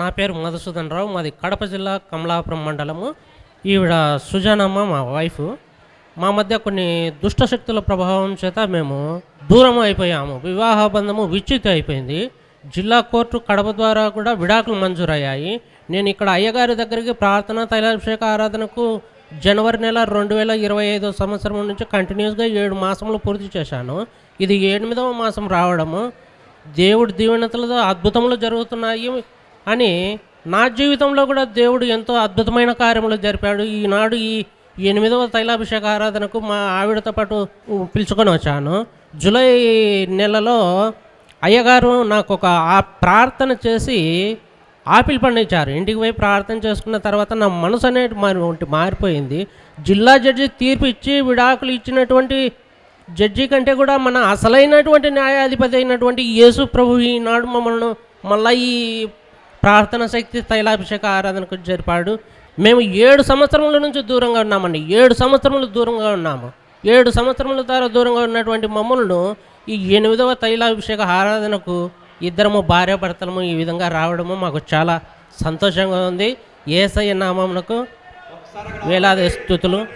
నా పేరు మధుసూదన్ రావు మాది కడప జిల్లా కమలాపురం మండలము. ఈవిడ సుజానమ్మ మా వైఫ్. మా మధ్య కొన్ని దుష్ట శక్తుల ప్రభావం చేత మేము దూరం అయిపోయాము. వివాహ బంధము విచ్ఛితి అయిపోయింది. జిల్లా కోర్టు కడప ద్వారా కూడా విడాకులు మంజూరయ్యాయి. నేను ఇక్కడ అయ్యగారి దగ్గరికి ప్రార్థన తైలాభిషేక ఆరాధనకు జనవరి నెల రెండు వేల ఇరవై ఐదో సంవత్సరం నుంచి కంటిన్యూస్గా ఏడు మాసములు పూర్తి చేశాను. ఇది ఎనిమిదవ మాసం రావడము. దేవుడి దీవెనతలతో అద్భుతములు జరుగుతున్నాయి. అని నా జీవితంలో కూడా దేవుడు ఎంతో అద్భుతమైన కార్యములు జరిపాడు. ఈనాడు ఈ ఎనిమిదవ తైలాభిషేక ఆరాధనకు మా ఆవిడతో పాటు పిలుచుకొని వచ్చాను. జూలై నెలలో అయ్యగారు నాకు ఒక ప్రార్థన చేసి ఆపిల్ పండు ఇచ్చారు ఇంటికి పోయి ప్రార్థన చేసుకున్న తర్వాత నా మనసు అనేది మారి మారిపోయింది. జిల్లా జడ్జి తీర్పు ఇచ్చి విడాకులు ఇచ్చినటువంటి జడ్జి కంటే కూడా మన అసలైనటువంటి న్యాయాధిపతి అయినటువంటి యేసు ప్రభు ఈనాడు మమ్మల్ని మళ్ళీ ఈ ప్రార్థన శక్తి తైలాభిషేక ఆరాధనకు జరిపాడు. మేము ఏడు సంవత్సరముల నుంచి దూరంగా ఉన్నామండి. ఏడు సంవత్సరములు దూరంగా ఉన్నాము. ఏడు సంవత్సరముల ద్వారా దూరంగా ఉన్నటువంటి మమ్మల్ని ఈ ఎనిమిదవ తైలాభిషేక ఆరాధనకు ఇద్దరము భార్యాభర్తలము ఈ విధంగా రావడము మాకు చాలా సంతోషంగా ఉంది. ఏసయ్య నామమునకు వేలాది స్థుతులు.